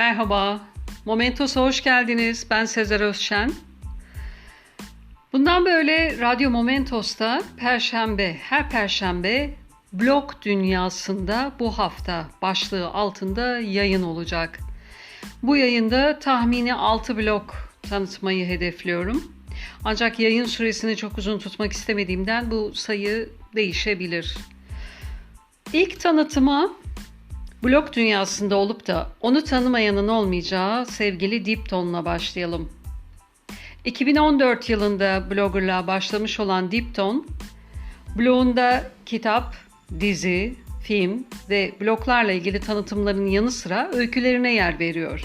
Merhaba, Momentos'a hoş geldiniz. Ben Sezer Özşen. Bundan böyle Radyo Momentos'ta Perşembe, her Perşembe blog dünyasında bu hafta başlığı altında yayın olacak. Bu yayında tahmini 6 blog tanıtmayı hedefliyorum. Ancak yayın süresini çok uzun tutmak istemediğimden bu sayı değişebilir. İlk tanıtıma blog dünyasında olup da onu tanımayanın olmayacağı sevgili Dipton'la başlayalım. 2014 yılında bloggerlığa başlamış olan Dipton, blogunda kitap, dizi, film ve bloglarla ilgili tanıtımların yanı sıra öykülerine yer veriyor.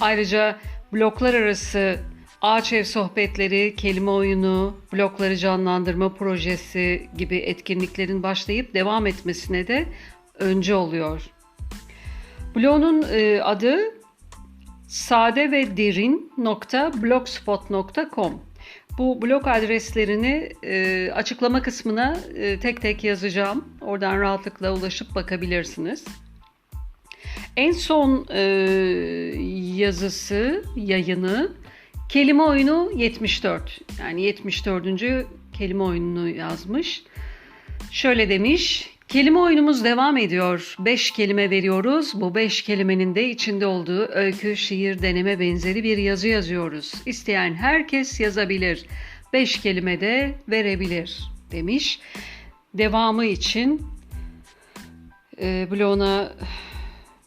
Ayrıca bloglar arası ağaç ev sohbetleri, kelime oyunu, blokları canlandırma projesi gibi etkinliklerin başlayıp devam etmesine de önce oluyor. Bloğun e, adı sade ve derin.blogspot.com. Bu blog adreslerini e, açıklama kısmına e, tek tek yazacağım. Oradan rahatlıkla ulaşıp bakabilirsiniz. En son e, yazısı, yayını kelime oyunu 74. Yani 74. kelime oyununu yazmış. Şöyle demiş. Kelime oyunumuz devam ediyor. Beş kelime veriyoruz. Bu beş kelimenin de içinde olduğu öykü, şiir, deneme benzeri bir yazı yazıyoruz. İsteyen herkes yazabilir. Beş kelime de verebilir demiş. Devamı için e, bloguna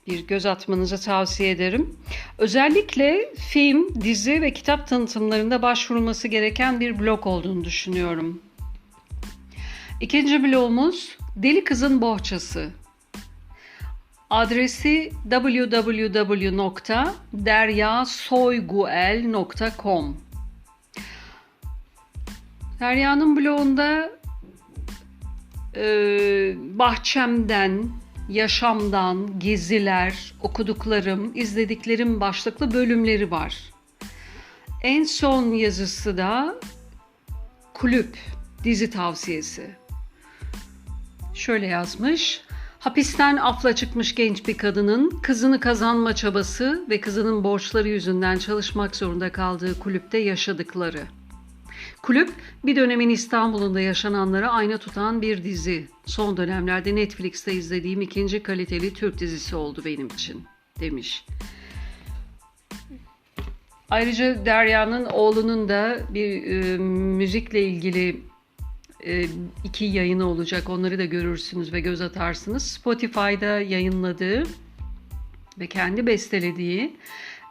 bir göz atmanızı tavsiye ederim. Özellikle film, dizi ve kitap tanıtımlarında başvurulması gereken bir blog olduğunu düşünüyorum. İkinci blogumuz Deli Kızın Bohçası. Adresi www.deryasoyguel.com Derya'nın blogunda e, bahçemden, yaşamdan, geziler, okuduklarım, izlediklerim başlıklı bölümleri var. En son yazısı da kulüp dizi tavsiyesi. Şöyle yazmış. Hapisten afla çıkmış genç bir kadının kızını kazanma çabası ve kızının borçları yüzünden çalışmak zorunda kaldığı kulüpte yaşadıkları. Kulüp bir dönemin İstanbul'unda yaşananlara ayna tutan bir dizi. Son dönemlerde Netflix'te izlediğim ikinci kaliteli Türk dizisi oldu benim için demiş. Ayrıca Derya'nın oğlunun da bir e, müzikle ilgili iki yayını olacak. Onları da görürsünüz ve göz atarsınız. Spotify'da yayınladığı ve kendi bestelediği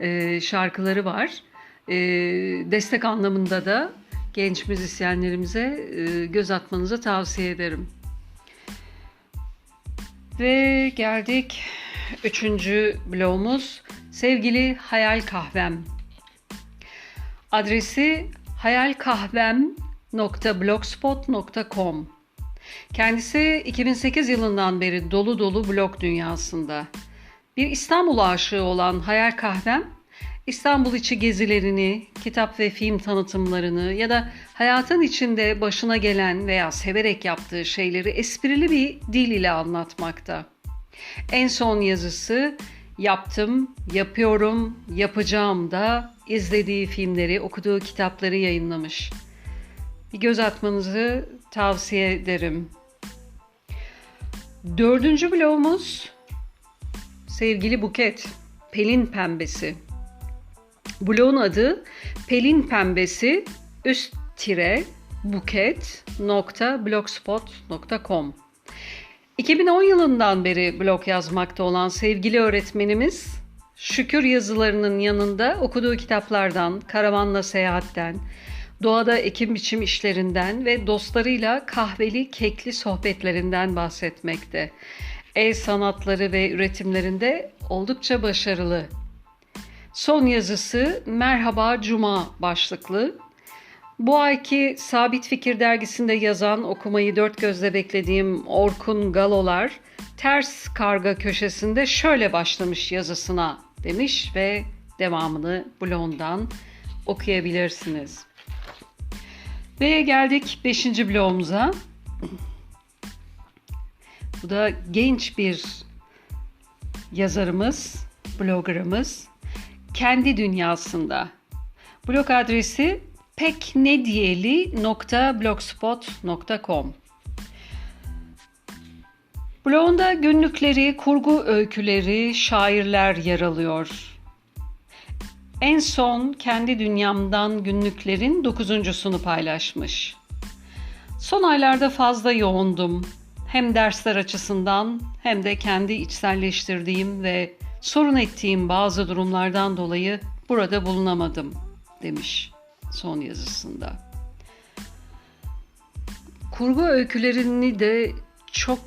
e, şarkıları var. E, destek anlamında da genç müzisyenlerimize göz atmanızı tavsiye ederim. Ve geldik üçüncü blogumuz sevgili Hayal Kahvem. Adresi hayalkahvem.blogspot.com Kendisi 2008 yılından beri dolu dolu blog dünyasında. Bir İstanbul aşığı olan Hayal Kahvem, İstanbul içi gezilerini, kitap ve film tanıtımlarını ya da hayatın içinde başına gelen veya severek yaptığı şeyleri esprili bir dil ile anlatmakta. En son yazısı yaptım, yapıyorum, yapacağım da izlediği filmleri, okuduğu kitapları yayınlamış. Bir göz atmanızı tavsiye ederim. Dördüncü blogumuz sevgili Buket, Pelin Pembesi. Blogun adı Pelin Pembesi üst tire buket.blogspot.com 2010 yılından beri blog yazmakta olan sevgili öğretmenimiz şükür yazılarının yanında okuduğu kitaplardan, karavanla seyahatten, doğada ekim biçim işlerinden ve dostlarıyla kahveli kekli sohbetlerinden bahsetmekte. El sanatları ve üretimlerinde oldukça başarılı. Son yazısı Merhaba Cuma başlıklı. Bu ayki Sabit Fikir dergisinde yazan okumayı dört gözle beklediğim Orkun Galolar ters karga köşesinde şöyle başlamış yazısına demiş ve devamını blondan okuyabilirsiniz. Ve geldik 5. bloğumuza. Bu da genç bir yazarımız bloggerımız kendi dünyasında. Blog adresi peknediyeli.blogspot.com Blogunda günlükleri, kurgu öyküleri, şairler yer alıyor. En son kendi dünyamdan günlüklerin dokuzuncusunu paylaşmış. Son aylarda fazla yoğundum. Hem dersler açısından hem de kendi içselleştirdiğim ve sorun ettiğim bazı durumlardan dolayı burada bulunamadım demiş son yazısında. Kurgu öykülerini de çok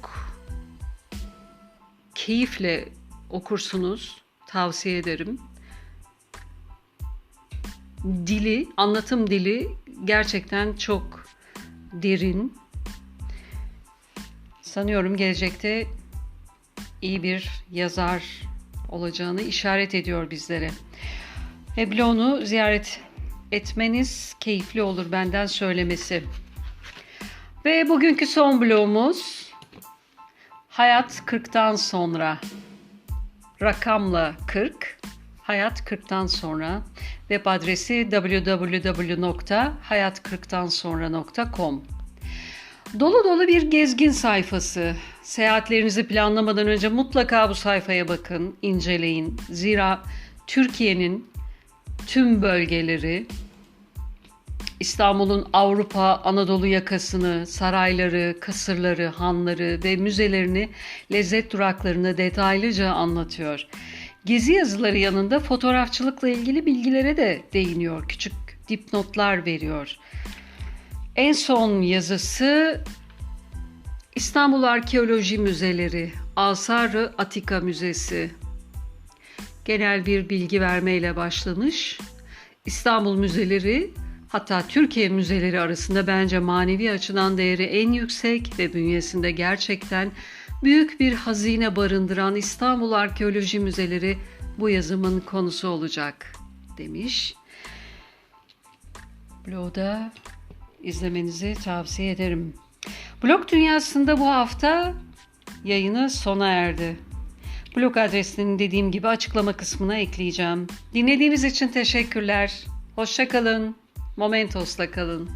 keyifle okursunuz. Tavsiye ederim. Dili, anlatım dili gerçekten çok derin. Sanıyorum gelecekte iyi bir yazar olacağını işaret ediyor bizlere. Ve bloğunu ziyaret etmeniz keyifli olur benden söylemesi. Ve bugünkü son bloğumuz Hayat 40'tan sonra. Rakamla 40. Hayat 40'tan sonra. Web adresi www.hayat40'tansonra.com. Dolu dolu bir gezgin sayfası. Seyahatlerinizi planlamadan önce mutlaka bu sayfaya bakın, inceleyin. Zira Türkiye'nin tüm bölgeleri, İstanbul'un Avrupa, Anadolu yakasını, sarayları, kasırları, hanları ve müzelerini, lezzet duraklarını detaylıca anlatıyor. Gezi yazıları yanında fotoğrafçılıkla ilgili bilgilere de değiniyor. Küçük dipnotlar veriyor. En son yazısı İstanbul Arkeoloji Müzeleri, Asarı Atika Müzesi. Genel bir bilgi vermeyle başlamış. İstanbul müzeleri hatta Türkiye müzeleri arasında bence manevi açıdan değeri en yüksek ve bünyesinde gerçekten büyük bir hazine barındıran İstanbul Arkeoloji Müzeleri bu yazımın konusu olacak demiş. Blogda izlemenizi tavsiye ederim. Blog dünyasında bu hafta yayını sona erdi. Blog adresini dediğim gibi açıklama kısmına ekleyeceğim. Dinlediğiniz için teşekkürler. Hoşçakalın. Momentos'la kalın.